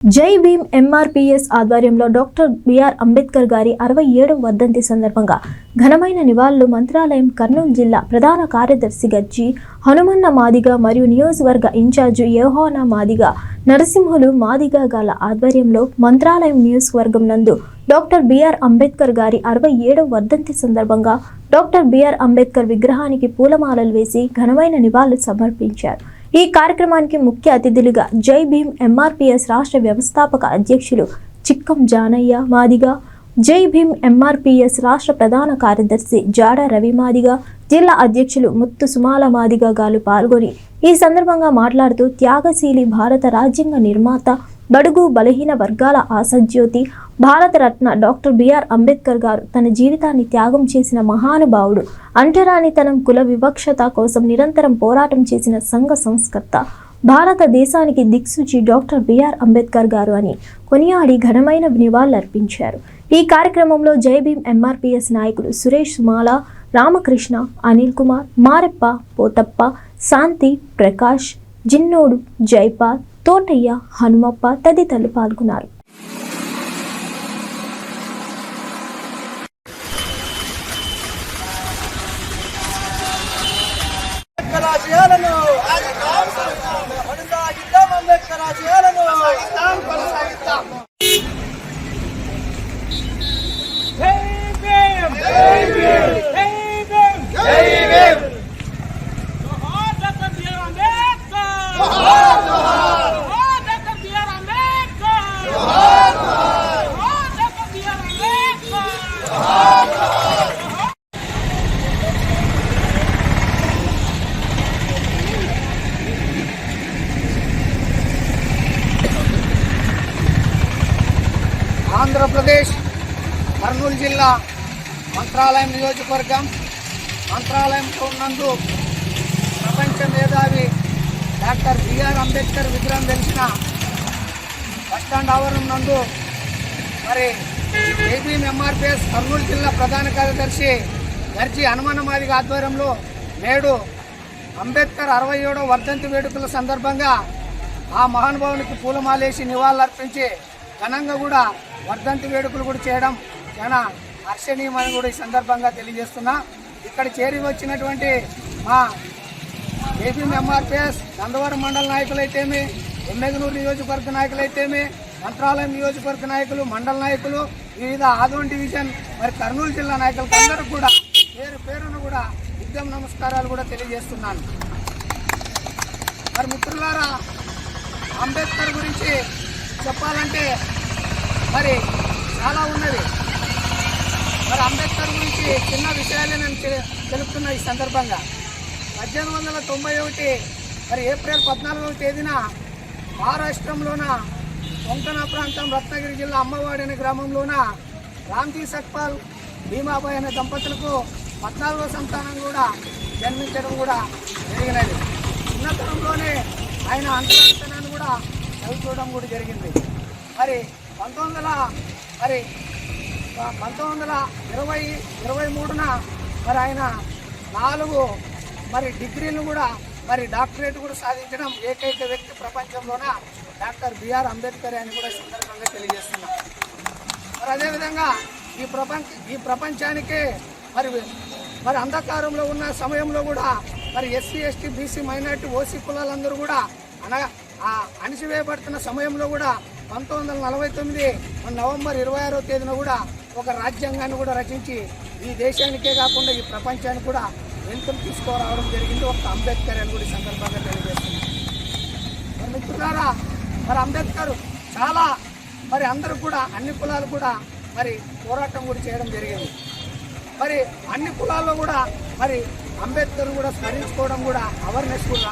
జై భీమ్ ఎంఆర్పిఎస్ ఆధ్వర్యంలో doctor BR Ambedkar గారి అరవై ఏడవ వర్ధంతి సందర్భంగా ఘనమైన నివాళులు మంత్రాలయం కర్నూలు జిల్లా ప్రధాన కార్యదర్శి గజ్జి హనుమన్న మాదిగ మరియు నియోజకవర్గ ఇన్ఛార్జి యోహోన మాదిగ నరసింహులు మాదిగ గాల ఆధ్వర్యంలో మంత్రాలయం నియోజకవర్గం నందు డాక్టర్ బిఆర్ అంబేద్కర్ గారి అరవై ఏడవ వర్ధంతి సందర్భంగా డాక్టర్ బిఆర్ అంబేద్కర్ విగ్రహానికి పూలమాలలు వేసి ఘనమైన నివాళులు సమర్పించారు. ఈ కార్యక్రమానికి ముఖ్య అతిథులుగా జై భీమ్ ఎంఆర్పిఎస్ రాష్ట్ర వ్యవస్థాపక అధ్యక్షులు చిక్కం జానయ్య మాదిగా జై భీమ్ ఎంఆర్పిఎస్ రాష్ట్ర ప్రధాన కార్యదర్శి జాడ రవి మాదిగా జిల్లా అధ్యక్షులు ముత్తు సుమాల మాదిగా గారు పాల్గొని ఈ సందర్భంగా మాట్లాడుతూ త్యాగశీలి భారత రాజ్యాంగ నిర్మాత బడుగు బలహీన వర్గాల ఆసజ్యోతి భారతరత్న డాక్టర్ బిఆర్ అంబేద్కర్ గారు తన జీవితాన్ని త్యాగం చేసిన మహానుభావుడు. అంటరానితనం కుల వివక్షత కోసం నిరంతరం పోరాటం చేసిన సంఘ సంస్కర్త. భారతదేశానికి దిక్సూచి డాక్టర్ బిఆర్ అంబేద్కర్ గారు అని కొనియాడి ఘనమైన నివాళులర్పించారు. ఈ కార్యక్రమంలో జై భీమ్ ఎంఆర్పిఎస్ నాయకులు సురేష్ సుమాల రామకృష్ణ అనిల్ కుమార్ మారెప్ప పోతప్ప శాంతి ప్రకాష్ జిన్నోడు జైపాల్ తోటయ్య హనుమప్ప తదితరులు పాల్గొన్నారు. అంబేద్కర్ ఆశయాలను కొనసాగిద్దాం అంబేద్కర్ ఆశయాలను కొనసాగిద్దాం జై భీమ్ జై భీమ్ జై భీమ్ జోహార్ డాక్టర్ బిఆర్ అంబేద్కర్ జోహార్ జోహార్ జోహార్ డాక్టర్ బిఆర్ అంబేద్కర్ జోహార్ జోహార్ జోహార్ డాక్టర్ బిఆర్ అంబేద్కర్ ఆంధ్రప్రదేశ్ కర్నూలు జిల్లా మంత్రాలయం నియోజకవర్గం. మంత్రాలయంతో ఉన్నందు ప్రపంచ మేధావి డాక్టర్ బిఆర్ అంబేద్కర్ విగ్రహం తెలిసిన బస్టాండ్ ఆవరణం నందు మరి ఏబీఎం ఎంఆర్పిఎస్ కర్నూలు జిల్లా ప్రధాన కార్యదర్శి గర్జీ హనుమానమాదిగ ఆధ్వర్యంలో నేడు అంబేద్కర్ అరవై ఏడో వర్ధంతి వేడుకల సందర్భంగా ఆ మహానుభావునికి పూలమాలేసి నివాళులర్పించి ఘనంగా కూడా వర్ధంతి వేడుకలు కూడా చేయడం చాలా హర్షణీయమని కూడా ఈ సందర్భంగా తెలియజేస్తున్నా. ఇక్కడ చేరి వచ్చినటువంటి మా ఏపీ ఎంఆర్పిఎస్ నందవరం మండల నాయకులైతేమి ఎమ్మెగనూరు నియోజకవర్గ నాయకులైతేమి మంత్రాలయం నియోజకవర్గ నాయకులు మండల నాయకులు వివిధ ఆదోన్ డివిజన్ మరి కర్నూలు జిల్లా నాయకులకు అందరూ కూడా పేరు పేరును కూడా ఉద్యమ నమస్కారాలు కూడా తెలియజేస్తున్నాను. మరి మిత్రులారా అంబేద్కర్ గురించి చెప్పాలంటే మరి చాలా ఉన్నది. మరి అంబేద్కర్ గురించి చిన్న విషయాలే నేను తె- తెలుపుతున్నా ఈ సందర్భంగా. పద్దెనిమిది వందల తొంభై ఒకటి మరి ఏప్రిల్ పద్నాలుగవ తేదీన మహారాష్ట్రంలోన కొంకణ ప్రాంతం రత్నగిరి జిల్లా అమ్మవాడి అనే గ్రామంలోన రామ్జీ సక్పాల్ భీమాబాయ్ అనే దంపతులకు పద్నాలుగో సంతానం కూడా జన్మించడం కూడా జరిగినది. చిన్నతనంలోనే ఆయన అంతరాంతనాన్ని కూడా చదువుకోవడం కూడా జరిగింది. మరి పంతొమ్మిది వందల మరి పంతొమ్మిది వందల ఇరవై ఇరవై మూడున మరి ఆయన నాలుగు మరి డిగ్రీలు కూడా మరి డాక్టరేట్ కూడా సాధించడం ఏకైక వ్యక్తి ప్రపంచంలోన డాక్టర్ బిఆర్ అంబేద్కర్ అని కూడా సందర్భంగా తెలియజేస్తున్నాం. మరి అదేవిధంగా ఈ ప్రపంచ ఈ ప్రపంచానికే మరి మరి అంధకారంలో ఉన్న సమయంలో కూడా మరి SC ST BC minority OC కులాలందరూ కూడా అనగా ఆ అణిచివేయబడుతున్న సమయంలో కూడా పంతొమ్మిది వందల నలభై తొమ్మిది నవంబర్ ఇరవై ఆరో తేదీన కూడా ఒక రాజ్యాంగాన్ని కూడా రచించి ఈ దేశానికే కాకుండా ఈ ప్రపంచానికి కూడా వెనుకలు తీసుకురావడం జరిగింది. ఒక అంబేద్కర్ అని కూడా సందర్భంగా తెలియజేస్తుంది మరి మిత్రులారా మరి అంబేద్కర్ చాలా మరి అందరూ కూడా అన్ని కులాలు కూడా మరి పోరాటం కూడా చేయడం జరిగింది. మరి అన్ని కులాల్లో కూడా మరి అంబేద్కర్ కూడా స్మరించుకోవడం కూడా అవేర్నెస్ కూడా